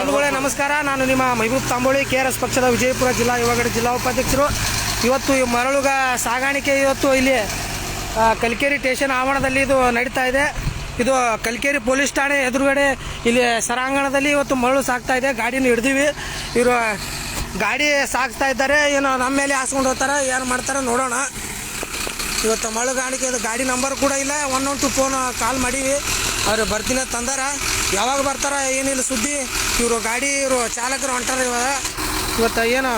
ಬಂಧುಗಳೇ, ನಮಸ್ಕಾರ. ನಾನು ನಿಮ್ಮ Mehboob Tamboli, K R S ಪಕ್ಷದ ವಿಜಯಪುರ ಜಿಲ್ಲಾ ಯುವಗಡೆ ಜಿಲ್ಲಾ ಉಪಾಧ್ಯಕ್ಷರು. ಇವತ್ತು ಈ ಮರಳುಗ ಸಾಗಾಣಿಕೆ ಇವತ್ತು ಇಲ್ಲಿ ಕಲ್ಕೇರಿ ಸ್ಟೇಷನ್ ಆವರಣದಲ್ಲಿ ಇದು ನಡೀತಾ ಇದೆ. ಇದು ಕಲ್ಕೇರಿ ಪೊಲೀಸ್ ಠಾಣೆ ಎದುರುಗಡೆ ಇಲ್ಲಿ ಸರಾಂಗಣದಲ್ಲಿ ಇವತ್ತು ಮರಳು ಸಾಕ್ತಾ ಇದೆ. ಗಾಡಿನ ಹಿಡ್ದೀವಿ. ಇವರು ಗಾಡಿ ಸಾಕ್ತಾ ಇದ್ದಾರೆ. ಏನೋ ನಮ್ಮ ಮೇಲೆ ಹಾಸ್ಕೊಂಡು ಹೋಗ್ತಾರೆ. ಏನು ಮಾಡ್ತಾರೆ ನೋಡೋಣ. ಇವತ್ತು ಮಳೆಗಾಣಿಕೆ ಅದು ಗಾಡಿ ನಂಬರ್ ಕೂಡ ಇಲ್ಲ. One one two phone call ಮಾಡೀವಿ. ಅವ್ರು ಬರ್ತೀನಿ ತಂದಾರ. ಯಾವಾಗ ಬರ್ತಾರ ಏನಿಲ್ಲ ಸುದ್ದಿ. ಇವರು ಗಾಡಿ, ಇವರು ಚಾಲಕರು ಹೊಂಟಾರ ಇವಾಗ. ಇವತ್ತು ಏನು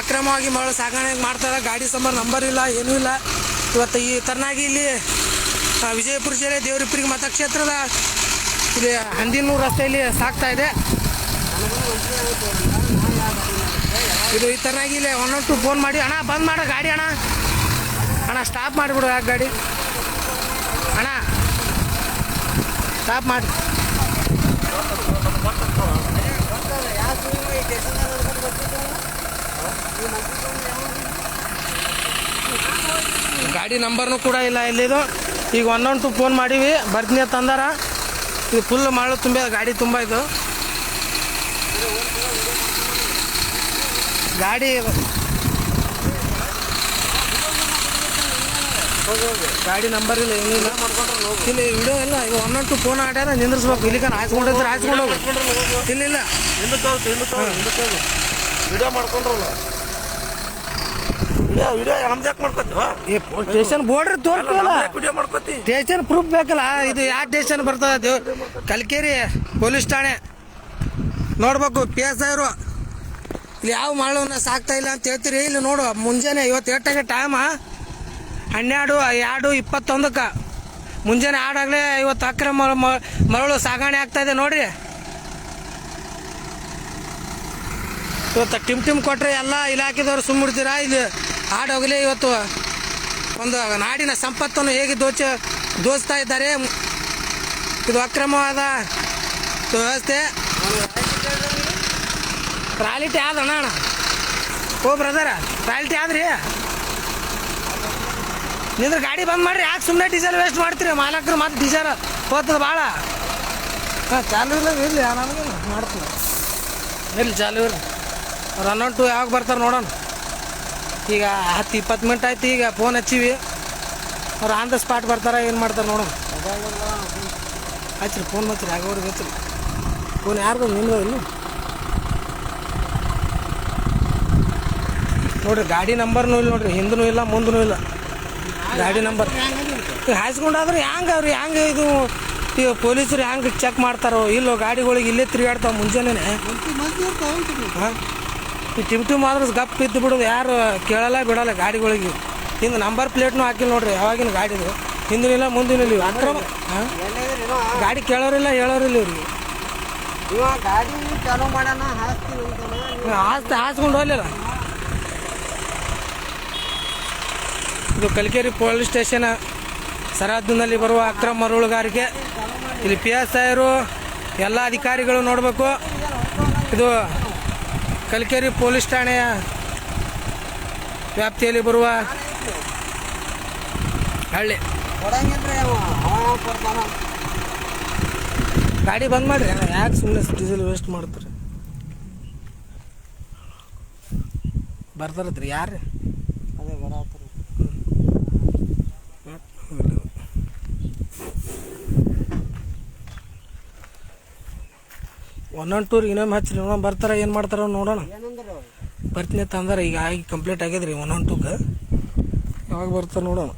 ಅಕ್ರಮವಾಗಿ ಮಳೆ ಸಾಗಣೆ ಮಾಡ್ತಾರೆ. ಗಾಡಿ ಸಂಬರ್ ನಂಬರ್ ಇಲ್ಲ, ಏನೂ ಇಲ್ಲ. ಇವತ್ತು ಈ ತರನಾಗಿ ಇಲ್ಲಿ ವಿಜಯಪುರ ಜಿಲ್ಲೆ ದೇವರಿಪ್ಪರಿಗೆ ಮತಕ್ಷೇತ್ರದ ಇಲ್ಲಿ ಹಂದಿನೂರು ರಸ್ತೆಯಲ್ಲಿ ಸಾಕ್ತಾ ಇದೆ. ಇದು ಈ ತರನಾಗಿ ಇಲ್ಲಿ ಒನ್ ಒನ್ ಟು ಫೋನ್ ಮಾಡಿ, ಅಣ್ಣ, ಬಂದ್ ಮಾಡ, ಗಾಡಿ ಅಣ್ಣ. ಅಣ್ಣ ಸ್ಟಾಪ್ ಮಾಡಿಬಿಡು ಯಾಕೆ ಗಾಡಿ. ಅಣ್ಣ ಸ್ಟಾಪ್ ಮಾಡಿ. ಗಾಡಿ ನಂಬರ್ನು ಕೂಡ ಇಲ್ಲ ಇಲ್ಲಿದು. ಈಗ ಒನ್ ಒನ್ ಟು ಫೋನ್ ಮಾಡೀವಿ. ಬರ್ತೀನಿ ತಂದಾರ ಇದು ಫುಲ್ ಮಾಡು ತುಂಬ, ಗಾಡಿ ತುಂಬ ಇದು. ಗಾಡಿ ಗಾಡಿ ನಂಬರ್ ಇಲ್ಲ ಏನಿಲ್ಲ. ಇಲ್ಲಿ ವಿಡಿಯೋ ಇಲ್ಲ ಈಗ ಒನ್ ಟು ಫೋನ್ ಆಡ್ಯಾರ ನಿಂದ್ರಿಸ್ಬೇಕು. ಇಲ್ಲಿ ಕಾನ ಹಾಯ್ಸ್ಕೊಂಡ್ರೆ ಹಾಯ್ಸ್ಕೊಂಡು ಹೋಗು. ಇಲ್ಲ ಇಲ್ಲ ಹಿಂದಕ್ಕೆ ಹೋಗ್ತು ಹಿಂದಕ್ಕೆ ಹೋಗು ಹಿಂದಕ್ಕೆ ಹೋಗು ವಿಡಿಯೋ ಮಾಡ್ಕೊಂಡ್ರಲ್ಲ ವಿಡಿಯೋ ವಿಡಿಯೋ ಸ್ಟೇಷನ್ ವಿಡಿಯೋ ಮಾಡ್ಕೊತಿ? ಸ್ಟೇಷನ್ ಪ್ರೂಫ್ ಬೇಕಲ್ಲ ಇದು ಯಾವ ಸ್ಟೇಷನ್ ಬರ್ತದೆ ಕಲ್ಕೇರಿ ಪೊಲೀಸ್ ಠಾಣೆ. ನೋಡ್ಬೇಕು ಪಿ ಎಸ್ ಐರು ಇಲ್ಲಿ ಯಾವ ಮಾಳವನ್ನ ಸಾಕ್ತಾ ಇಲ್ಲ ಅಂತ ಹೇಳ್ತೀರಿ? ಇಲ್ಲಿ ನೋಡು ಮುಂಜಾನೆ ಇವತ್ತು ಎಷ್ಟಾಗೆ ಟೈಮ ಹನ್ನೆರಡು, ಎರಡು, ಇಪ್ಪತ್ತೊಂದಕ್ಕೆ. ಮುಂಜಾನೆ ಆಡಾಗಲೇ ಇವತ್ತು ಅಕ್ರಮ ಮರಳು ಸಾಗಣೆ ಆಗ್ತಾಯಿದೆ ನೋಡ್ರಿ. ಇವತ್ತು ಟಿಮ್ ಟಿಮ್ ಕೊಟ್ಟರೆ ಎಲ್ಲ ಇಲಾಖೆದವರು ಸುಮ್ಮಿಡ್ತೀರಾ ಇದು ಆಡೋಗಲೇ ಇವತ್ತು ಒಂದು ನಾಡಿನ ಸಂಪತ್ತನ್ನು ಹೇಗೆ ದೋಚ, ದೋಚ್ತಾ ಇದ್ದಾರೆ. ಇದು ಅಕ್ರಮವಾದ ವ್ಯವಸ್ಥೆ. ರಾಲಿಟಿ ಆದಣ್ಣ ಓ ಬ್ರದರ ರಾಲಿಟಿ ಆದ್ರಿ? ನಿಂದ್ರ ಗಾಡಿ ಬಂದ್ ಮಾಡ್ರಿ. ಯಾಕೆ ಸುಮ್ಮನೆ ಡೀಸೆಲ್ ವೇಸ್ಟ್ ಮಾಡ್ತೀರಿ? ಮಾಲಕರು ಮತ್ತೆ ಡೀಸೆಲ್ ಹೋತದ ಭಾಳ ಹಾಂ, ಚಾಲು ಇಲ್ಲ, ಇರಲಿ ಮಾಡ್ತೀನಿ ಇರಲಿ, ಚಾಲು, ಇರ್ಲಿ. ರನ್ ಔಟ್ ಟು ಯಾವಾಗ ಬರ್ತಾರೆ ನೋಡೋಣ. ಈಗ ಹತ್ತು ಇಪ್ಪತ್ತು ಮಿನಿಟ್ ಆಯ್ತು, ಈಗ ಫೋನ್ ಹಚ್ಚಿವಿ. ಅವ್ರು ಆನ್ ದ ಸ್ಪಾಟ್ ಬರ್ತಾರೆ, ಏನು ಮಾಡ್ತಾರೆ ನೋಡೋಣ. ಹಚ್ಚಿರಿ ಫೋನ್ ಹಚ್ಚಿರಿ ಆಗೋರಿಗೆ ಹಚ್ಚಿರಿ. ಫೋನ್ ಯಾರಿಗೂ ನಿಲ್ಲ ಇಲ್ಲ ನೋಡ್ರಿ, ಗಾಡಿ ನಂಬರ್ನೂ ಇಲ್ಲ, ನೋಡ್ರಿ ಹಿಂದೂ ಇಲ್ಲ ಮುಂದೂ ಇಲ್ಲ. ಗಾಡಿ ನಂಬರ್. ಹಾಯಿಸ್ಕೊಂಡಾದ್ರೆ ಹ್ಯಾಂಗೆ ಅವ್ರು ಹ್ಯಾಂಗೆ ಇದು ಈಗ ಪೊಲೀಸರು ಹ್ಯಾಂಗೆ ಚೆಕ್ ಮಾಡ್ತಾರೋ? ಇಲ್ಲೋ ಗಾಡಿಗಳಿಗೆ ಇಲ್ಲೇ ತಿರುಗಾಡ್ತಾವ ಮುಂಜಾನೆ ಹಾಂ? ಈ ಟಿಮ್ ಟಿಮ್ ಆದ್ರೆ ಗಪ್ ಇದ್ದು ಬಿಡೋದು ಯಾರು ಕೇಳಲ್ಲ ಬಿಡಲ್ಲ ಗಾಡಿಗಳಿಗೆ. ಹಿಂದೆ ನಂಬರ್ ಪ್ಲೇಟ್ನು ಹಾಕಿಲ್ಲ ನೋಡ್ರಿ ಯಾವಾಗಿನ ಗಾಡಿದು. ಹಿಂದಿನಿಲ್ಲ ಮುಂದಿನ ಇಲ್ಲ ಅಕ್ರಮ ಹಾಂ? ಗಾಡಿ ಕೇಳೋರಿಲ್ಲ ಹೇಳೋರಿಲ್ಲ ಇವ್ರಿ ಇವ ಗಾಡಿ ಹಾಸ್ಕೊಂಡು ಹೋಗ್ಲಿಲ್ಲ. ಇದು ಕಲಿಕೇರಿ ಪೊಲೀಸ್ ಸ್ಟೇಷನ್ ಸರಹದ್ದಿನಲ್ಲಿ ಬರುವ ಅಕ್ರಮ ಮರಳುಗಾರಿಕೆ. ಇಲ್ಲಿ ಪಿ ಎಸ್ ಐರು, ಎಲ್ಲ ಅಧಿಕಾರಿಗಳು ನೋಡಬೇಕು. ಇದು ಕಲಿಕೇರಿ ಪೊಲೀಸ್ ಠಾಣೆಯ ವ್ಯಾಪ್ತಿಯಲ್ಲಿ ಬರುವ ಹಳ್ಳಿ. ಗಾಡಿ ಬಂದ್ ಮಾಡ್ರಿ. ಯಾಕೆ ಸುಮ್ಮನೆ ಡೀಸೆಲ್ ವೇಸ್ಟ್ ಮಾಡ್ತಾರೆ? ಬರ್ತಾರತ್ರಿ ಯಾರು ಅದೇ ಬರಾತ್ರಿ ಒಂದೊಂದು ಟೂರ್ ಇನ್ನೊಮ್ಮೆ ಹಚ್ಚಿರಿ ನೋಡೋಣ ಬರ್ತಾರ, ಏನು ಮಾಡ್ತಾರ ನೋಡೋಣ. ಬರ್ತೀನಿ ಅಂತ ಅಂದಾರ ಈಗ ಆಗಿ ಕಂಪ್ಲೀಟ್ ಆಗ್ಯದ್ರಿ ಒಂದೊಂದು ಟೂಕ್ ಯಾವಾಗ ಬರ್ತಾರೆ ನೋಡೋಣ.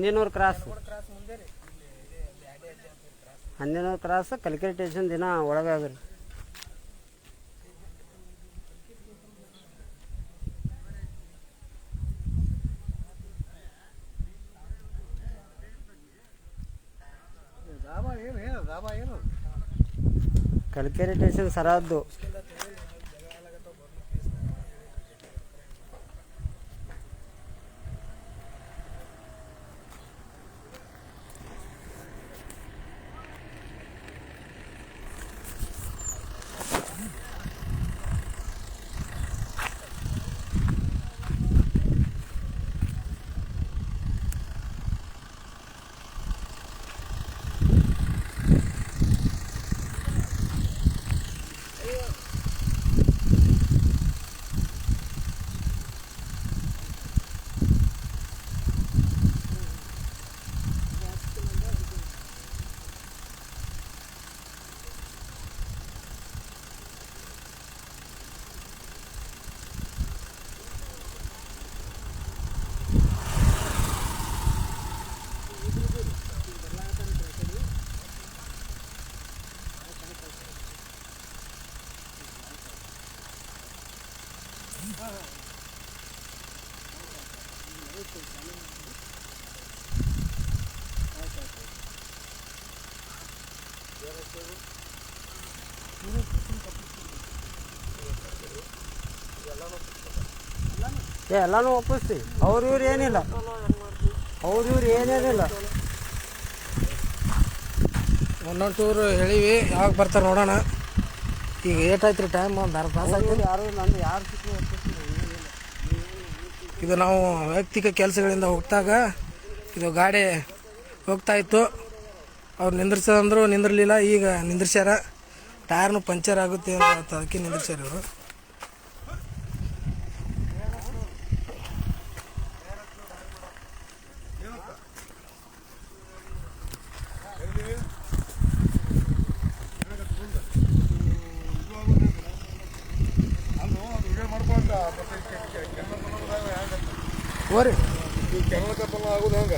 ಹಂದಿನೂರು ಕ್ರಾಸ್. ಹಂದಿನೂರು ಕ್ರಾಸ್ ಕಲಿಕೆ ಸ್ಟೇಷನ್ ದಿನ ಒಳಗಾಗ್ರಿ ಅದ್ರಿ ಟೇಷನ್ ಸರಹದ್ದು. ಏ ಎಲ್ಲಾನು ಒಪ್ಪಿಸ್ತೀವಿ ಅವ್ರ ಇವ್ರು ಏನಿಲ್ಲ. ಅವ್ರ ಇವ್ರು ಏನೇನಿಲ್ಲ. ಒಂದೊಂದು ಟೂರ್ ಹೇಳಿವಿ ಯಾವಾಗ ಬರ್ತಾರೆ ನೋಡೋಣ. ಈಗ ಏಟಾಯ್ತು ರೀ ಟೈಮ್ ಒಂದು ಅರ್ಧ ತಾಸು ಆಯ್ತು. ಯಾರು ನಂದು ಯಾರು ಇದು ನಾವು ವೈಯಕ್ತಿಕ ಕೆಲಸಗಳಿಂದ ಹೋಗ್ತಾಗ ಇದು ಗಾಡಿ ಹೋಗ್ತಾ ಇತ್ತು. ಅವ್ರು ನಿಂದ್ರಿಸಂದ್ರು ನಿಂದಿರಲಿಲ್ಲ, ಈಗ ನಿಂದ್ರಿಸ್ಯಾರ. ಟೈರ್ನು ಪಂಚರ್ ಆಗುತ್ತೆ ಅಂತ ಅದಕ್ಕೆ ನಿಂದ್ರಿಸ್ಯಾರ ಕೆನಲ್ ಕಪ್ಪಲ್ಲ ಆಗುದು ಹಂಗ?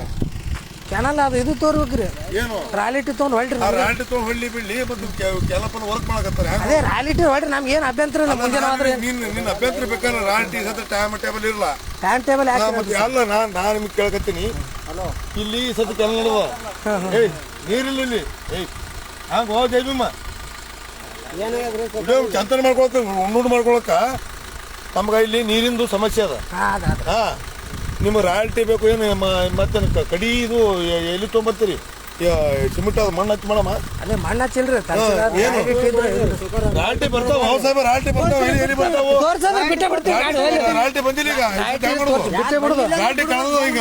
ಕೆನಲ್ ಅದು ಇದು ತೋರ್ಬೇಕ್ರಿ. ಏನು? ರಾಲಿಟಿ ತೊಗೊಂಡು ಹೊಳ್ರಿ ಆ ರಾಂಟಿ ತೊಗೊಂಡು ಹೊಳ್ಳಿ ಬಿಡ್ಲಿ ಮತ್ತು ಕೆಲಪನ ವರ್ಕ್ ಮಾಡಕತ್ತಾರೆ. ಹ್ಯಾಂಗ ಅದೇ ರಾಲಿಟಿ ಹೊಳ್ರಿ ನಮ್ಗೆ ಏನು ಅಭ್ಯಂತರ ಇಲ್ಲ ಮುಂಜಾನೆ ಆದ್ರೆ. ನಿನ್ನ ನಿನ್ನ ಅಭ್ಯಂತರ ಬೇಕಾದ್ರೆ ರಾಂಟಿ ಸತ ಟೈಮ್ ಟೇಬಲ್ ಇರಲ್ಲ ಟೈಮ್ ಟೇಬಲ್ ಯಾಕೆ ಮತ್ತೆ ಅಲ್ಲ ನಾನು ನಾನು ನಿಮ್ಗೆ ಕೇಳಕತ್ತೀನಿ. ಇಲ್ಲಿ ಸತ ಕೆಲ ನಡುವ ಏಯ್ ನೀರಿಲ್ಲ ಇಲ್ಲಿ ಏಯ್ ಹಂಗ ಹೋ ಜೈಬಿಮ್ಮ ಚಂತನ ಮಾಡ್ಕೊಳಕ ಉಣ್ಣುಡ್ ಮಾಡ್ಕೊಳಕ ನಮ್ಗೆ ಇಲ್ಲಿ ನೀರಿಂದು ಸಮಸ್ಯೆ ಅದ. ಹಾಂ ಅದು. ಹಾ. ನಿಮ್ಗೆ ರಾಯಲ್ಟಿ ಬೇಕು ಏನು ಮತ್ತೆ ಕಡಿ ಇದು ಎಲ್ಲಿ ತೊಗೊಂಬರ್ತೀರಿ? ಸಿಮೆಂಟ್ ಅದು ಮಣ್ಣು ಹಚ್ಚಿ ಮಾಡಮ್ಮ ಅದೇ ಮಣ್ಣು ಹಚ್ಚಿಲ್ರಿ? ರಾಲಿಟಿ ಬರ್ತಾವ ಹೌದು ಸಾಹೇಬ ರಾಲ್ಟಿ ಬರ್ತಾವ ಎಲ್ಲಿ ಎಲ್ಲಿ ಬರ್ತಾವ? ತೋರ್ಸಂದ್ರೆ ಬಿಟ್ಟೇ ಬಿಡ್ತೀವಿ ರಾಲ್ಟಿ ಬಂದಿಲ್ಲ ಈಗ ಬಿಟ್ಟೆ ಹೆಂಗ್ ಬಿಡುದು. ರಾಲ್ಟಿ ಕಳೆದು ಈಗ.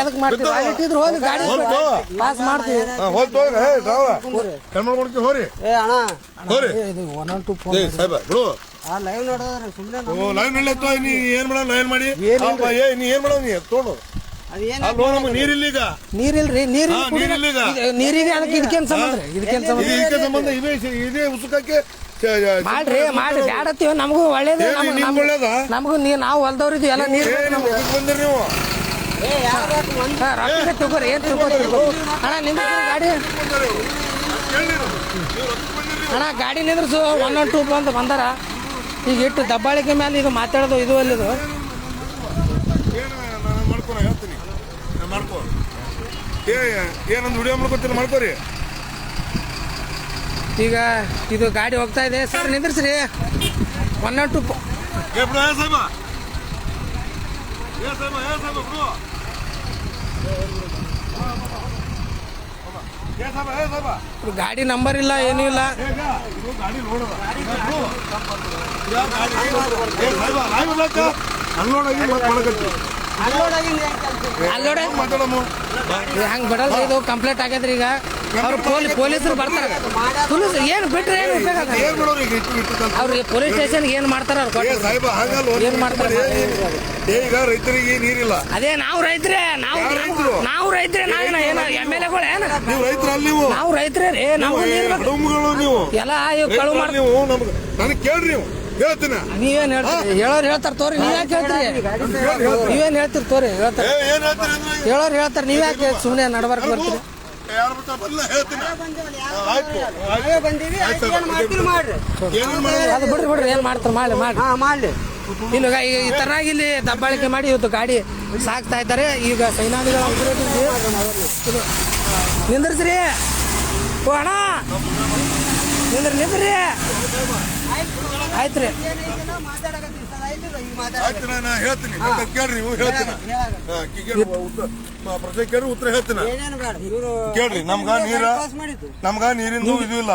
ಅದಕ್ಕೆ ಮಾಡ್ತೀವಿ. ರಾಲಿಟಿ ಇದ್ರೆ ಹೋಗಿ ಗಾಡಿ ಪಾಸ್ ಮಾಡ್ತೀವಿ. ಹಾ, ಹೋಗ್ತು ಹೋಗಿ ಹೇ ಡ್ರಾವ. ಕಣ್ಣು ಕೊಡ್ತೀವಿ ಹೋರಿ. ಏ ಅಣ್ಣ. ಹೋರಿ. ಇದು ಒನ್ ಆನ್ ಟು ಫೋನ್ ಏ ಸಾಹೇಬ ಬಿಡು. ಆ ಲೈವ್ ನೋಡೋದ್ರಿ ಸುಮ್ಮನೆ ಓ ಲೈನ್ನಲ್ಲಿ ಎತ್ತೋ ನೀ ಏನ್ ಮಾಡ ಅಪ್ಪ, ಏ ನೀ ಏನ್ ಮಾಡೋ ನೀ ಅಲ್ಲಿ ನಮಗೆ ನೀರಿಲ್ಲ. ಈಗ ನೀರಿಲ್ರಿ ನೀರಿನ ಹಾ, ನೀರಿಲ್ಲ ಈಗ. ನೀರಿಗೆ ಅದಕ್ಕೆ ಇದಕ್ಕೇನ್ ಸಂಬಂಧ ರೀ? ಇದಕ್ಕೇನ್ ಸಂಬಂಧ? ಇದು ಇದಕ್ಕೆ ಸಂಬಂಧ? ಇವೇ ಇದೇ ಉಸುಕಕ್ಕೆ ಮಾಡ್ರಿ ಮಾಡ್ರಿ. ಬ್ಯಾಡತ್ತೀವಿ ನಮಗೂ ಒಳ್ಳೇದು. ನಮ್ಗ್- ನಿಮ್ಗ್ ನಮ್ಗ್- ಒಳ್ಳೇದಾ? ನಮಗೂ ನೀ ನಾವು ಹೊಲ್ದವ್ರಿದ್ದು ಎಲ್ಲ ನೀರು ಏ, ನೀವು ಎದಕ್ ಬಂದಿರಿ ನೀವು. ಏ ಯಾರು ಒಂದು ರೊಕ್ಕ ತಗೋರಿ. ಏನ್ ತಗೋರಿ? ಅಣ್ಣ ನಿಂದ್ರಿ ಗಾಡಿ. ಬಂದಿರಿ ಕೇಳಿ ನೀವು. ನೀವು ಎದಕ್ ಬಂದಿರಿ ನೀವು? ಅಣ್ಣ ಗಾಡಿ ನಿಂದ್ರಸು. ಒನ್ ಒನ್ ಟೂ ಅಂತ ಬಂದಾರ. ಈಗ ಇಟ್ಟು ದಬ್ಬಾಳಿಕೆ ಮೇಲೆ ಇದು ಮಾತಾಡೋದು ಇದು ಅಲ್ಲಿದು. ಏನು ನಾನು ಮಾಡ್ಕೊ ಹೇಳ್ತೀನಿ. ಮಾಡ್ಕೊ. ಏ ಏನೊಂದು ವಿಡಿಯೋ ಮಾಡ್ಕೊತೀನಿ ಮಾಡ್ಕೋರಿ. ಈಗ ಇದು ಗಾಡಿ ಹೋಗ್ತಾ ಇದೆ. ಸರ್ ನಿಂದ್ರಿಸ್ರಿ. ಒನ್ ನಾಟ್ ಟು ಗಾಡಿ ನಂಬರ್ ಇಲ್ಲ ಏನೂ ಇಲ್ಲ. ಅನ್ಲೋಡ್ ಆಗಿ ಮತ್ತೆ ಹಂಗೆ ಬಿಡಲ್ರಿ ಇದು ಕಂಪ್ಲೇಂಟ್ ಆಗ್ಯದ್ರಿ ಈಗ. ಅವ್ರು ಪೊಲೀ ಪೊಲೀಸರು ಬರ್ತಾರೆ. ಪೊಲೀಸ್ ಏನು ಬಿಟ್ರೆ ಏನು ಉಪಯೋಗ? ಅವ್ರಿಗೆ ಪೊಲೀಸ್ ಸ್ಟೇಷನ್ ಏನು ಮಾಡ್ತಾರೆ ಅವ್ರು ಏನ್ ಮಾಡ್ತಾರೆ? ಈಗ ರೈತರಿಗೆ ನೀರಿಲ್ಲ ಅದೇ ನಾವು ರೈತರೇ ನಾವು ನಾವು ರೈತರೇ? ನಾವೇನ ಏನ ಎಂ ಎಲ್ ಎಗಳು ಏನ? ನೀವು ನೀವು. ನಾವು ರೈತರೇ ನಾವು ಎಲ್ಲ ಇವ್ ಕಳು ಮಾಡ್ತೀವಿ ನೀವು ನಮ್ಗೆ ನನಗೆ ಕೇಳ್ರಿ ನೀವು. ಹೇಳ್ತೀನಿ? ನೀವೇನ್ ಹೇಳ್ತೀರಿ? ಹೇಳೋರು ಹೇಳ್ತಾರ ತೋರಿ ನೀವ್ ಯಾಕೆ ಹೇಳ್ತೀರಿ? ನೀವೇನ್ ಹೇಳ್ತೀರಿ ತೋರಿ ಹೇಳ್ತಾರ. ಏ ಏನ್ ಹೇಳ್ತೀರಿ ಅಂದ್ರೆ? ಹೇಳೋರು ಹೇಳ್ತಾರ ನೀವ್ ಯಾಕೆ ಸುಮ್ಮನೆ ನಡ್ಬರ್ಕ್ ಬರ್ತೀರಿ? ಯಾರು ಬರ್ತಾರ? ಬರಲ್ಲ ಹೇಳ್ತೀನಿ? ಹಾ, ಆಯ್ತು ಆಯ್ತು. ಬಂದೀವಿ. ಆಯ್ತು, ಏನ್ ಮಾಡ್ತೀರಿ ಮಾಡ್ರಿ. ಏನೇನ್ ಮಾಡೋದು ಅದು ಬಿಡ್ರಿ ಬಿಡ್ರಿ ಏನ್ ಮಾಡ್ತಾರ ಮಾಡಿ ಮಾಡಿ ಹಾ ಮಾಡ್ಲಿ. ಇಲ್ಲ ಈಗ ಈ ತರನಾಗಿ ಇಲ್ಲಿ ದಬ್ಬಾಳಿಕೆ ಮಾಡಿ ಇವತ್ತು ಗಾಡಿ ಸಾಕ್ತಾ ಇದ್ದಾರೆ. ಈಗ ಸೈನಾನಿಗಳ ನಿಂದ್ರಿ ನಿಂದ್ರಿಸ್ರಿ. ಓ ಅಣ್ಣ! ನಿಂದ್ರಿ ನಿಂದ್ರಿ. ಆಯ್ತು ಹೇಳ್ತೀನಿ. ಕೇಳ್ರಿ ನೀವು ಹೇಳ್ತೀನಿ? ಉತ್ತರ ಪ್ರಶ್ನೆ ಹೇಳ್ತೀನಿ? ಕೇಳ್ರಿ ನಮ್ಗ ನೀರ ನಮ್ಗ ನೀರಿಂದು ಇದು ಇಲ್ಲ.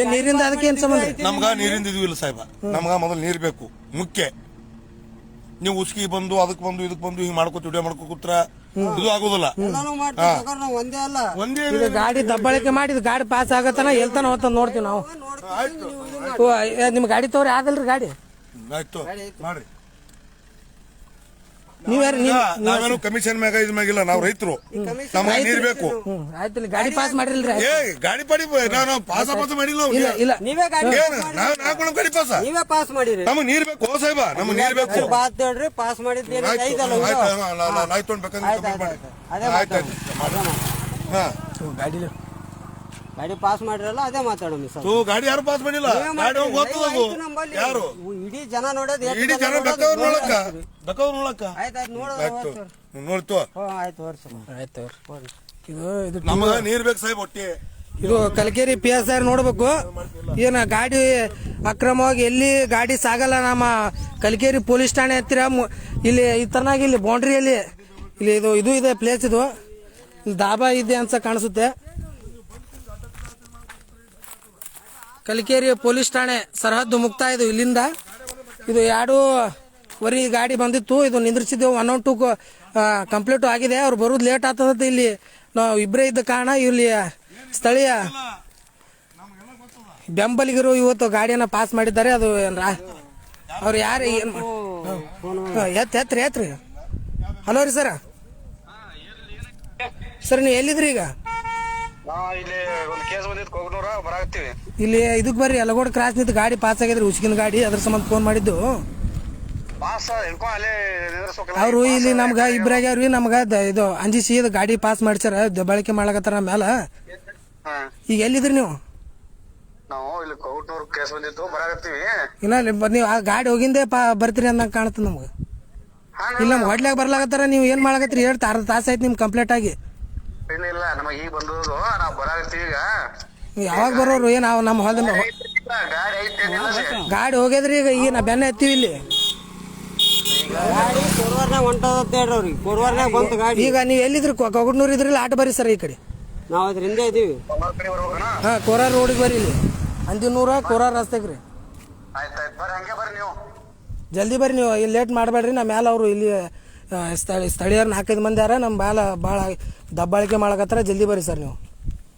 ಏನ್ ನೀರಿಂದ ಅದಕ್ಕೆ ಏನ್ ಸಂಬಂಧ? ನಮ್ಗ ನೀರಿಂದ ಇದು ಇಲ್ಲ ಸಾಹೇಬ. ನಮ್ಗ ಮೊದಲು ನೀರ್ ಬೇಕು ಮುಖ್ಯ. ನೀವು ಉಸ್ಕಿ ಬಂದು ಅದಕ್ ಬಂದು ಇದಕ್ ಬಂದು ಹಿಂಗ್ ಮಾಡ್ಕೊತ ವಿಡಿಯೋ ಮಾಡ್ಕೊ ಕೂತ್ರ. ಇದು ಆಗುದಿಲ್ಲ. ಒಂದೇ ಅಲ್ಲ. ಇದು ಗಾಡಿ ದಬ್ಬಳಿಕೆ ಮಾಡಿ ಗಾಡಿ ಪಾಸ್ ಆಗತ್ತನ ಎಲ್ತಾನ ಹೋತ ನೋಡ್ತೀವಿ ನಾವು. ಆಯ್ತು. ಓ, ಏ, ನಿಮ್ ಗಾಡಿ ತೋರಿ ಆದಲ್ರಿ ಗಾಡಿ. ಆಯ್ತು ಮಾಡ್ರಿ. ನೀವ್ಯಾರು ನಾವೇನು ಕಮಿಷನ್ ಮ್ಯಾಗ ಇದ್ ಮ್ಯಾಗಿಲ್ಲ ನಾವು ರೈತರು. ನಮಗೆ ನೀರ್ ಬೇಕು. ಆಯ್ತು ಗಾಡಿ ಪಾಸ್ ಮಾಡಿಲ್ರಿ ಏ ಗಾಡಿ ಪಾಡಿ ನಾನು ಪಾಸ ಪಾಸ ಮಾಡಿಲ್ಲ ನಾವು. ಇಲ್ಲ ಇಲ್ಲ. ನೀವೇ ಗಾಡಿ ನಾಲ್ಕು ಗಾಡಿ ಪಾಸ ನೀವೇ ಪಾಸ್ ಮಾಡಿರಿ. ನಮಗೆ ನೀರ್ ಬೇಕು ಸಾಹೇಬ ನಮಗೆ ನೀರ್ ಬೇಕು. ಬಾತ್ ಹೇಳ್ರಿ ಪಾಸ್ ಮಾಡಿದ್ದು ಏನಿದೆ ಆಯ್ತು ಐದಲ್ಲ ಆಯ್ತು ಆಯ್ತು ಆಯ್ತು, ಮಾಡಿ. ಆಯ್ತು, ಅದೇ ಆಯ್ತು ಆಯ್ತು. ಹಾ. ಗಾಡಿ ಪಾಸ್ ಮಾಡಿರಲ್ಲ ಅದೇ ಮಾತಾಡೋ ಮಿಸ್ ತೂ ಗಾಡಿ ಯಾರು ಪಾಸ್ ಮಾಡಿಲ್ಲ? ಗಾಡಿ ಹೋಗಿ ಹೋಗ್ತದ ಅದು. ಯಾರು? ಇಡೀ ಜನ ನೋಡೋದು ಎಷ್ಟು ಇಡೀ ಜನ ನೋಡಕ್ಕ? ನೋಡಕ್ಕ? ಆಯ್ತು ಆಯ್ತು ಆಯ್ತು ಹೋಗ್ತೀರಿ. ನೋಡ್ತು ಹ್ಞೂ ಆಯ್ತು ವರ್ಷ ಆಯ್ತು ಇದು ಇದು ನಮಗ ನೀರ್ ಬೇಕು ಸಾಹೇಬ್ ಒಟ್ಟಿ. ಇದು ಕಲಕೇರಿ ಪಿ ಎಸ್ ಆರ್ ನೋಡ್ಬೇಕು. ಏನ ಗಾಡಿ ಅಕ್ರಮವಾಗಿ ಎಲ್ಲಿ ಗಾಡಿ ಸಾಗಲ್ಲ ನಮ್ಮ ಕಲಕೇರಿ ಪೊಲೀಸ್ ಠಾಣೆ ಹತ್ತಿರ. ಇಲ್ಲಿ ಈ ತರನಾಗಿ ಇಲ್ಲಿ ಬೌಂಡ್ರಿಯಲ್ಲಿ ಇಲ್ಲಿ ಇದು ಇದು ಇದೆ ಪ್ಲೇಸ್ ಇದು. ಇಲ್ಲಿ ದಾಬಾ ಇದೆ ಅಂತ ಕಾಣಿಸುತ್ತೆ. ಕಲಿಕೇರಿ ಪೊಲೀಸ್ ಠಾಣೆ ಸರಹದ್ದು ಮುಕ್ತಾಯ ಇದು ಇಲ್ಲಿಂದ ಇದು ಎರಡು ವರಿ ಗಾಡಿ ಬಂದಿತ್ತು. ಇದು ನಿಂದ್ರಿಸಿದ್ದೆವು. ಒನ್ ಒನ್ ಟು ಕಂಪ್ಲೀಟು ಆಗಿದೆ. ಅವ್ರು ಬರೋದು ಲೇಟ್ ಆಗ್ತದ ಇಲ್ಲಿ. ನಾವು ಇಬ್ಬರೇ ಇದ್ದ ಕಾರಣ ಇಲ್ಲಿ ಸ್ಥಳೀಯ ಬೆಂಬಲಿಗರು ಇವತ್ತು ಗಾಡಿಯನ್ನು ಪಾಸ್ ಮಾಡಿದ್ದಾರೆ. ಅದು ಅವ್ರು ಯಾರು ಏನು ಮಾ- ಎತ್, ಎತ್ರಿ ಎತ್ರಿ. ಹಲೋ ರೀ ಸರ್. ಸರ್, ನೀವು ಎಲ್ಲಿದ್ರಿ ಈಗ? ನಾ ಇಲ್ಲಿ ಒಂದು ಕೇಸ್ ಬಂದಿತ್ತು ಕೋಗನೂರ ಬರಾಕತ್ತೀವಿ. ಇಲ್ಲಿ ಇದಕ್ಕೆ ಬರ್ರಿ ಯಲಗೋಡ್ ಕ್ರಾಸ್ ನಿಂತ ಗಾಡಿ ಪಾಸ್ ಆಗಿದ್ರಿ ಉಚ್ಕಿನ ಗಾಡಿ ಅದ್ರ ಸಂಬಂಧ ಫೋನ್ ಮಾಡಿದ್ದು. ಪಾಸ್ ಹಿಡ್ಕೊ ಅಲ್ಲೇ ನಿಂದ್ರಸ್ಬೇಕಲ್ಲ ಅವರು ಇಲ್ಲಿ ನಮ್ಗ ಇಬ್ರಾಗ್ಯಾವ್ರಿ ನಮ್ಗ ದ- ಇದು ಅಂಜಿಸಿ ಇದು ಗಾಡಿ ಪಾಸ್ ಮಾಡ್ಸ್ಯಾರ ಬಳಕೆ ಮಾಡ್ಲಕತ್ತಾರ ನಮ್ಮ ಮ್ಯಾಲ. ಹಾ. ಈಗ ಎಲ್ಲಿದ್ರಿ ನೀವು? ನಾವು ಇಲ್ಲಿ ಕೇಸ್ ಬಂದಿತ್ತು ಬರಾಕತ್ತೀವಿ. ಬ- ನೀವು ಆ ಗಾಡಿ ಹೋಗಿಂದೆ ಪಾ ಬರ್ತೀರಿ ಅಂದಂಗ ಕಾಣುತ್ತೆ ನಮ್ಗೆ. ಹಾ ಇಲ್ಲ ನಮ್ಗೆ ಹೊಡ್ಲಾಗ ಬರ್ಲಾಕತ್ತಾರ ನೀವು ಏನ್ ಮಾಡಕತ್ತೀರಿ ಹೇಳ್ತಾ ಅರ್ಧ ತಾಸ ಆಯ್ತು ನಿಮ್ ಕಂಪ್ಲೀಟ್ ಆಗಿ. ಇಲ್ಲ ಇಲ್ಲ ನಮಗ್ ಈಗ ಬಂದದ್ದು ನಾವು ಬರಾಕತ್ತೀವಿ ಈಗ. ಯಾವಾಗ ಬರೋರು ಏನ್ ನಾವು ನಮ್ಮ ಹೊಲದ ಗಾಡಿ ಐತೆ ಗಾಡಿ ಹೋಗ್ಯದ್ರಿ ಈಗ ಈಗ ನಾ ಬೆನ್ನ ಎತ್ತೀವಿ ಇಲ್ಲಿ. ಗಾಡಿ ಕೊಡವರ್ನಾಗ ಹೊಂಟದ ಅಂತ ಹೇಳ್ರಿ ಅವ್ರಿಗೆ. ಕೊಡವರ್ನಾಗ ಬಂತು ಗಾಡಿ. ಈಗ ನೀವು ಎಲ್ಲಿದ್ರಿ? ಕೊಗಡ್ನೂರ್ ಇದ್ರಿ ಆಟ ಬರ್ರಿ ಸರ್ ಈ ಕಡೆ. ನಾವು ಅದ್ರ ಹಿಂದೆ ಇದೀವಿ ಕಡೆ ಹಾ ಕೋರಾರ್ ರೋಡಿಗೆ ಬರ್ರಿ ಇಲ್ಲಿ. ಅಂದಿನೂರ ಕೋರಾರ್ ರಸ್ತೆಗೆ ರೀ. ಆಯ್ತು ಆಯ್ತು. ಬರ್ರಿ ಹಂಗೆ ಬರ್ರಿ ನೀವು. ಜಲ್ದಿ ಬರ್ರಿ ನೀವು ಇಲ್ಲಿ ಲೇಟ್ ಮಾಡಬೇಡ್ರಿ ನಮ್ಮ ಮ್ಯಾಲ ಅವರು ಇಲ್ಲಿ ಸ್ಥಳ ಸ್ಥಳೀಯರು ನಾಲ್ಕೈದು ಮಂದಿ ಯಾರ? ನಮ್ಮ ಬಾಲ ಭಾಳ ದಬ್ಬಾಳಿಕೆ ಮಾಡಕತ್ತಾರ. ಜಲ್ದಿ ಬರ್ರಿ ಸರ್ ನೀವು.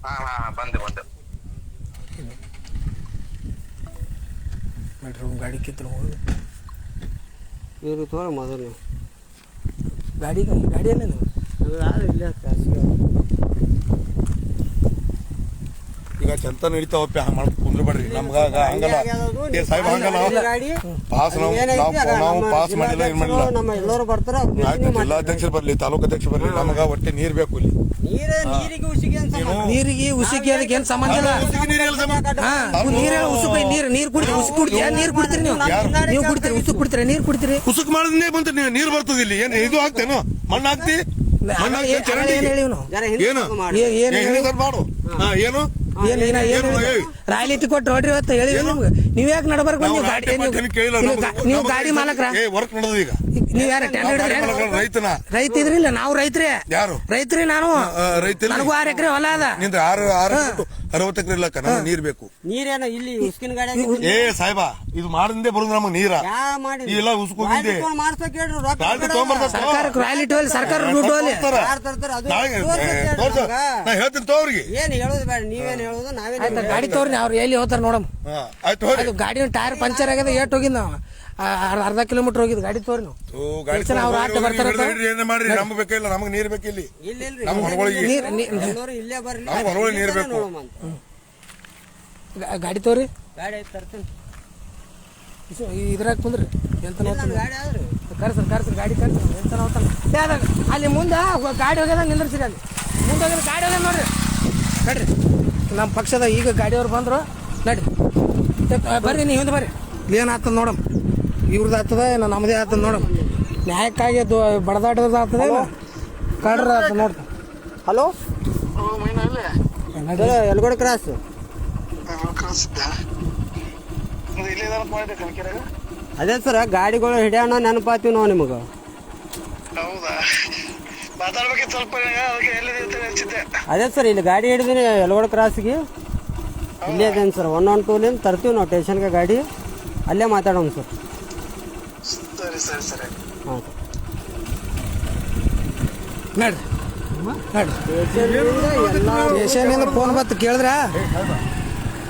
ಹಾ ಹಾ ಹಾ, ಬಂದೆ. ಬಂದೆ ನೋಡ್ರಿ ಗಾಡಿ ಕಿತ್ತಲು ಹೋಗಿ ಇವ್ರಿಗೆ ತೋರಿ ಮೊದಲು. ನೀವು ಗಾಡಿ ಗಾಡಿ ಏನೇನು ನೀವು ಅದು ಯಾರು ಇಲ್ಲೇ ಈಗ ಚಂತ ನಡೀತಾವಪ್ಪ ಹಂಗ ಕುಂದ್ರಬೇಡ್ರಿ. ನಮ್ಗ ಹಂಗಲ್ಲ. ಏ ಸಾಹೇಬ್ ಹಂಗಲ್ಲ. ಗಾಡಿ. ಪಾಸ್ ನಾವು ನಾವು ಪಾಸ್ ಮಾಡಿಲ್ಲ ಏನ್ ಮಾಡಿಲ್ಲ. ಜಿಲ್ಲಾಧ್ಯಕ್ಷರು, ನಮ್ಮ ಎಲ್ಲರೂ ಬರ್ತಾರ ಆಯ್ತು ಜಿಲ್ಲಾಧ್ಯಕ್ಷರು ಬರ್ಲಿ ತಾಲೂಕು ಅಧ್ಯಕ್ಷ ಬರ್ಲಿ ನಮ್ಗ ಒಟ್ಟೆ ನೀರ್ ಬೇಕು ಇಲ್ಲಿ. ನೀರೇ ನೀರಿಗೆ ಉಸಿಗೆ ಅಂತ ನೀರಿಗೆ ಉಸುಕಿ ಅದಕ್ಕೆ ಏನು ಸಂಬಂಧ ಇಲ್ಲ? ನೀರ್ ಉಸುಕು ನೀರು ನೀರು ಕುಡಿ ಉಸುಕು ಕುಡಿ ನೀರು ಕುಡ್ತೀರಿ ನೀವು? ನೀವು ಕುಡ್ತೀರಿ? ಉಸುಕ್ ಕುಡ್ತೀರಿ? ನೀರ್ ಕುಡ್ತೀರಿ? ಉಸುಕ್ ಮಾಡಿದ್ರೆ ಬಂತ ನೀರ್ ಬರ್ತದ ಇಲ್ಲಿ. ಏನ್ ಇದು ಆಗ್ತೇನೋ ಮಣ್ಣು ಹಾಕ್ತಿ? ಏನು ಹೇಳಿವಿ ನಾವು? ಏನು? ಮಾಡಿ. ಏನು ಏ, ಮಾಡು. ಹಾ. ಏನು? ಏನು ಏನ ಏನು ಏನು, ರಾಯಲಿಟಿ ಕೊಟ್ಟು ನೋಡ್ರಿ ಇವತ್ತು ಹೇಳಿ ನಿಮ್ಗೆ. ನೀವು ಯಾಕೆ ನಡಬರ್ಕ್ ನಾವು ನೀವು ಗಾಡಿ ನಾಟಿ ನೀವು- ನೀವು ಗಾ- ನೀವು ಗಾಡಿ ಮಾಲಕ್ರ? ಏ ವರ್ಕ್ ನಡೆದ ಈಗ. ನೀವ್ ಯಾರ ಟೆಂಡರ್ ಗಾಡಿ ರೈತನ. ರೈತ ಇದ್ರಿಲ್ಲ ನಾವು ರೈತ್ರಿ. ಯಾರು? ರೈತ್ರಿ ನಾನು. ಆ, ರೈತ. ನನಗೂ ಆರು ಎಕರೆ ಹೊಲ ಅದ. ನಿಂದ ಆರು ಆರು ಅರವತ್ತು ಎಕರೆ ಇಲ್ಲಕ್ಕ ನಮ್ಗೆ ನೀರ್ ಬೇಕು. ನೀರೇನ ಇಲ್ಲಿ ಉಸ್ಕಿನ ಗಾಡಿ. ಏ ಸಾಹೇಬ ಇದು ಮಾಡಿಂದೆ ಬರುದು ನಮಗ್ ನೀರ. ಯಾ ಮಾಡಿ ಇಲ್ಲ ಎಲ್ಲ ಮಾಡ್ಸೋ ಕೇಳ್ರಿ ರೊಕ್ಕ ಗಾಡಿ ಸರ್ಕಾರಕ್ಕೆ ಸರ್ಕಾರ ದುಡ್ಡು ಹೋಗ್ಲಿ ಯಾರ್ ತರ್ತಾರ? ಅದು ತೋರ್ಸಕ್ ಹೇಳ್ರಿ ತೋರ್ಸ. ನಮ್ಗ. ನಾ ಹೇಳ್ತೀನಿ ತೋ ಅವ್ರಿಗೆ. ಏನ್ ಹೇಳೋದು ಬೇಡ ನೀವೇನ್ ಹೇಳೋದು ನಾವೇನ್ ಆಯ್ತು ಗಾಡಿ ತೋರಿ ಅವ್ರು ಎಲ್ಲಿ ಹೋಗ್ತಾರ ನೋಡಮ್. ಹಾ ಆಯ್ತು ಅದು ಟೈರ್ ಪಂಚರ್ ಆಗ್ಯದ ಏಟ್ ಹೋಗಿದ್ ನಾವು ಆ, ಅರ್- ಅರ್ಧ ಕಿಲೋಮೀಟರ್ ಹೋಗಿದ್ ಗಾಡಿ ತೋರಿ ನಾವು. ಓ, ಗಾಡಿ ಆಟ ಬರ್ತಾರ? ಮಾಡ್ರಿ? ನಮ್ಗೆ ಬೇಕಿಲ್ಲ ನಮಗ್ ನೀರ್ ಬೇಕಿಲ್ಲಿ. ಇಲ್ಲ ಇಲ್ರಿ ನಮ್ಮ ಹೊರಗಳಿಗೆ ನೀರ್ ನೀರ್- ಎಲ್ಲರೂ ಇಲ್ಲೇ ಬರ್ಲಿ. ನೀರ್ ಬೇಕು. ಅಂತ. ಗಾ- ಗಾಡಿ ತೋರಿ ಗಾಡಿ ತರ್ತೀನಿ. ಈ ಇದ್ರಾಗ ಕುಂದ್ರಿ. ಎಂತ ಕರ್ಸ್ರಿ ಕರ್ಸ್ರಿ ಗಾಡಿ ಕರ್ಸ್ರಿ ಎಂತ ಅದಾಗ ಅಲ್ಲಿ ಮುಂದೆ ಗಾಡಿ ಹೋಗ್ಯದ ನಿಂದ್ರಿಸ್ರಿ ಅಲ್ಲಿ. ಮುಂದೆ ಹೋಗ್ಯದ ಗಾಡಿ ಹೋಗ್ಯದ ನೋಡ್ರಿ. ನಡ್ರಿ. ನಮ್ಮ ಪಕ್ಷದ ಈಗ ಗಾಡಿಯವ್ರು ಬಂದರು. ನಡ್ರಿ. ಬರ್ರಿ ನೀವು ಹಿಂದೆ ಬರ್ರಿ. ಏನು ಆಗ್ತದ ನೋಡಮ್. ಇವ್ರದ್ದು ಆಗ್ತದ ಏನೋ ನಮ್ಮದೇ ಆಗ್ತದ ನೋಡಮ್. ನ್ಯಾಯಕ್ಕಾಗಿ ಅದು ಬಡದಾಟದ ಆಗ್ತದೆ ಕಡ್ರ ಆಗ್ತದ ನೋಡ್ತ ಹಲೋ? ಎಲ್ಗೋಡ ಕ್ರಾಸ್. ಕಳಿಸಿದ್ದೆ ಇಲ್ಲೇ ಇದಾರಂತ ಮಾಡಿದ್ದೆ ಕನಕೆರಾಗ ಅದೇ ಸರ್ ಗಾಡಿಗಳು ಹಿಡಿಯೋಣ ನೆನಪಾತೀವಿ ನಾವು ನಿಮಗೆ. ಹೌದಾ? ಮಾತಾಡ್ಬೇಕಿತ್ತು ಸ್ವಲ್ಪ ಅದಕ್ಕೆ ಎಲ್ಲಿದೆ ಅಂತ ಹಚ್ಚಿದ್ದೆ ಅದೇ ಸರ್ ಇಲ್ಲಿ ಗಾಡಿ ಹಿಡಿದೀನಿ ಎಲ್ಗೋಡ ಕ್ರಾಸ್ಗೆ ಇಲ್ಲೇ ಇದೇನು ಸರ್ ಒನ್ ಒನ್ ಟೂಲಿಂದ ತರ್ತೀವಿ ನಾವು ಟೇಷನ್ಗೆ ಗಾಡಿ. ಅಲ್ಲೇ ಮಾತಾಡೋಣ ಸರ್. ಸರಿ ಸರಿ ಸರಿ. ಹಾಂ ನಡ್ರಿ. ನಡ್ರಿ. ಸ್ಟೇಷನಿಂದ ಫೋನ್ ಬತ್ತು ಕೇಳಿದ್ರ?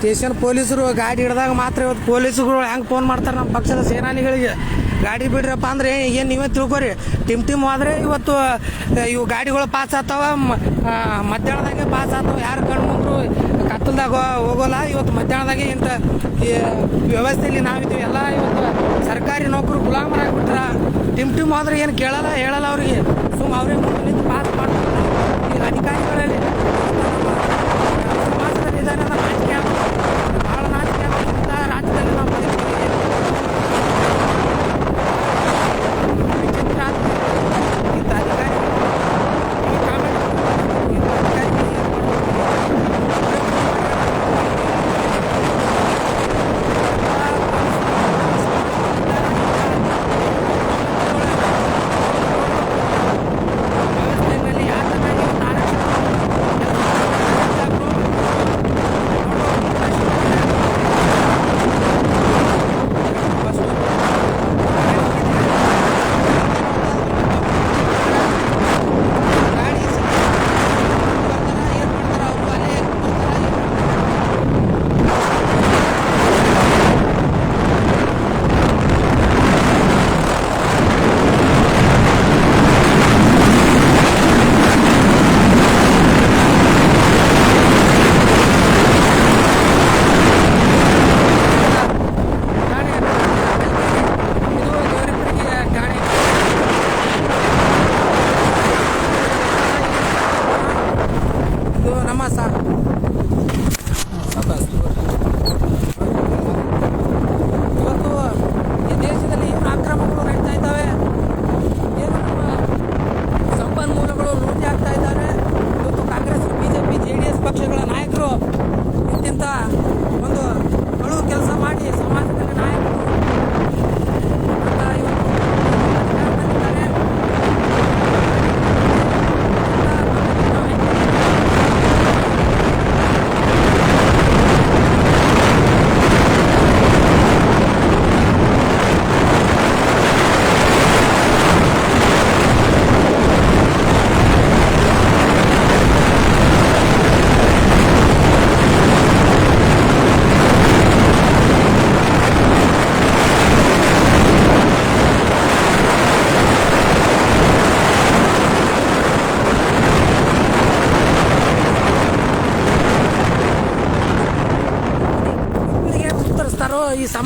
ಸ್ಟೇಷನ್ ಪೊಲೀಸರು ಗಾಡಿ ಹಿಡಿದಾಗ ಮಾತ್ರ ಇವತ್ತು ಪೊಲೀಸರು ಹೆಂಗೆ ಫೋನ್ ಮಾಡ್ತಾರೆ ನಮ್ಮ ಪಕ್ಷದ ಸೇನಾನಿಗಳಿಗೆ. ಗಾಡಿ ಬಿಡ್ರಪ್ಪ ಅಂದ್ರೆ ಏನು ನೀವೇ ತಿಳ್ಕೊರಿ. ಟಿಮ್ ಟಿಮ್ ಹೋದ್ರೆ ಇವತ್ತು ಇವು ಗಾಡಿಗಳು ಪಾಸ್ ಆತವ ಮಧ್ಯಾಹ್ನದಾಗೆ ಪಾಸ್ ಆಗ್ತಾವ. ಯಾರು ಕಣ್ಣು ಮುಂದ್ರು ಕತ್ತಲ್ದಾಗ ಹೋಗೋಲ್ಲ. ಇವತ್ತು ಮಧ್ಯಾಹ್ನದಾಗೆ ಇಂಥ ವ್ಯವಸ್ಥೆಯಲ್ಲಿ ನಾವಿದ್ದೀವಿ. ಎಲ್ಲ ಇವತ್ತು ಸರ್ಕಾರಿ ನೌಕರು ಗುಲಾಮರಾಗ್ಬಿಟ್ರ ಟಿಮ್ ಟಿಮ್ ಹೋದ್ರೆ ಏನು ಕೇಳಲ್ಲ, ಹೇಳಲ್ಲ ಅವ್ರಿಗೆ. ಸುಮ್ಮ ಅವ್ರಿಗೆ ನಿಂತು ಪಾಸ್ ಮಾಡ್ತಾರೆ. ಅಧಿಕಾರಿಗಳಲ್ಲಿ ಇದ್ದಾರೆ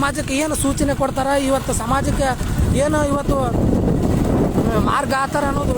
ಸಮಾಜಕ್ಕೆ ಏನು ಸೂಚನೆ ಕೊಡ್ತಾರೆ? ಇವತ್ತು ಸಮಾಜಕ್ಕೆ ಏನು ಇವತ್ತು ಮಾರ್ಗ ಆತರ ಅನ್ನೋದು